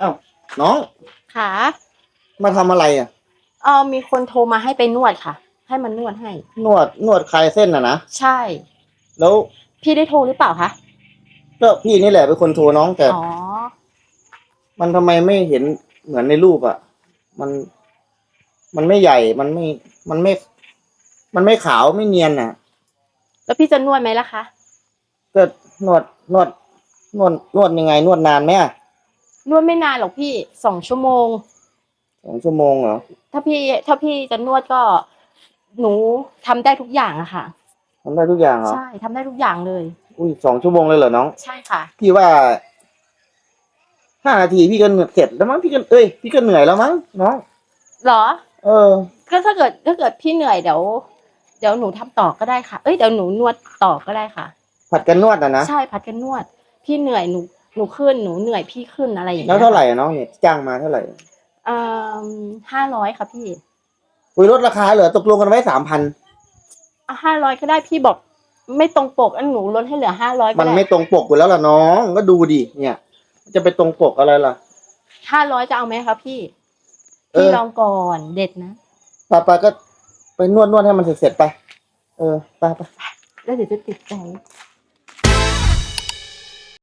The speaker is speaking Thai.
อ้าวน้องค่ะมาทำอะไรอะ เออมีคนโทรมาให้ไปนวดค่ะ ให้มันนวดให้ นวดนวดคลายเส้นอะนะใช่ แล้วพี่ได้โทรหรือเปล่าคะก็พี่นี่แหละเป็นคนโทรน้องแต่ อ๋อมันทำไมไม่เห็นเหมือนในรูปอะ มัน มันไม่ใหญ่มันไม่ มันไม่ มันไม่ขาวไม่เนียนอะ แล้วพี่จะนวดไหมล่ะคะก็นวดนวดนวดนวดยังไง นวดนานไหมอะ นวดไม่นานหรอกพี่สองชั่วโมงสองชั่วโมงเหรอถ้าพี่ถ้าพี่จะนวดก็หนูทำได้ทุกอย่างอะค่ะ ทำได้ทุกอย่างเหรอใช่ทำได้ทุกอย่างเลย อุ้ยสองชั่วโมงเลยเหรอน้อง ใช่ค่ะ พี่ว่าห้านาทีพี่ก็เหนื่อยเสร็จแล้วมั้งพี่ก็เอ้ยพี่ก็เหนื่อยแล้วมั้งน้องเหรอ เออ ก็ถ้าเกิดถ้าเกิดพี่เหนื่อยเดี๋ยวเดี๋ยวหนูทำต่อก็ได้ค่ะ เอ้ยเดี๋ยวหนูนวดต่อก็ได้ค่ะ ผัดกันนวดอะนะใช่พัดกันนวด พี่เหนื่อยหนูห นูขึ้นหนูเหนื่อยพี่ขึ้นอะไรอย่างแล้เงี้วยเท่าไหร่อะน้องเนี่ยจ้างมาเท่าไหร่อ่าห้าร้อยค่ะพี่คุยลดราคาเหรอตกลงกันไว้สามพันห้าร้อยก็ได้พี่บอก ไม่ตรงปกอันหนูลดให้เหลือห้าร้อยก็มันได้ไม่ตรงปกอยู่แล้วล่ะน้องก็ดูดิเนี่ย จะไปตรงปกอะไรล่ะห้าร้อยจะเอาไหมคะพี่เออพี่ลองก่อนเด็ดนะไปไปก็ไปนวดนวดให้มันเสร็จๆไป เออไปไปแล้วเดี๋ยวจะติดใจ